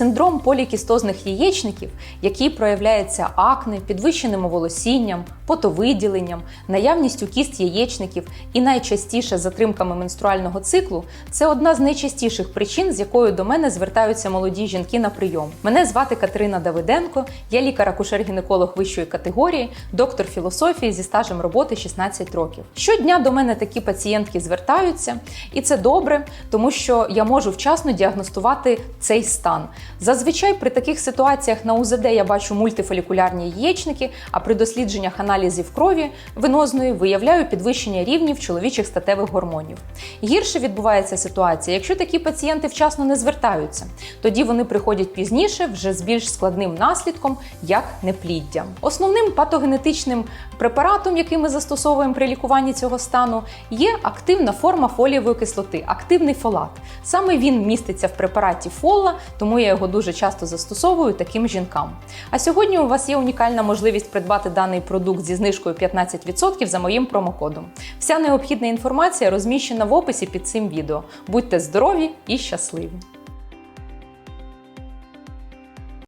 Синдром полікістозних яєчників, який проявляється акне, підвищеним волосінням, потовиділенням, наявністю кіст яєчників і найчастіше затримками менструального циклу, це одна з найчастіших причин, з якою до мене звертаються молоді жінки на прийом. Мене звати Катерина Давиденко, я лікар-акушер-гінеколог вищої категорії, доктор філософії зі стажем роботи 16 років. Щодня до мене такі пацієнтки звертаються, і це добре, тому що я можу вчасно діагностувати цей стан. Зазвичай при таких ситуаціях на УЗД я бачу мультифолікулярні яєчники, а при дослідженнях аналізів крові венозної виявляю підвищення рівнів чоловічих статевих гормонів. Гірше відбувається ситуація, якщо такі пацієнти вчасно не звертаються, тоді вони приходять пізніше вже з більш складним наслідком, як непліддя. Основним патогенетичним препаратом, який ми застосовуємо при лікуванні цього стану, є активна форма фолієвої кислоти, активний фолат. Саме він міститься в препараті фолла, тому я його дуже часто застосовую таким жінкам. А сьогодні у вас є унікальна можливість придбати даний продукт зі знижкою 15% за моїм промокодом. Вся необхідна інформація розміщена в описі під цим відео. Будьте здорові і щасливі!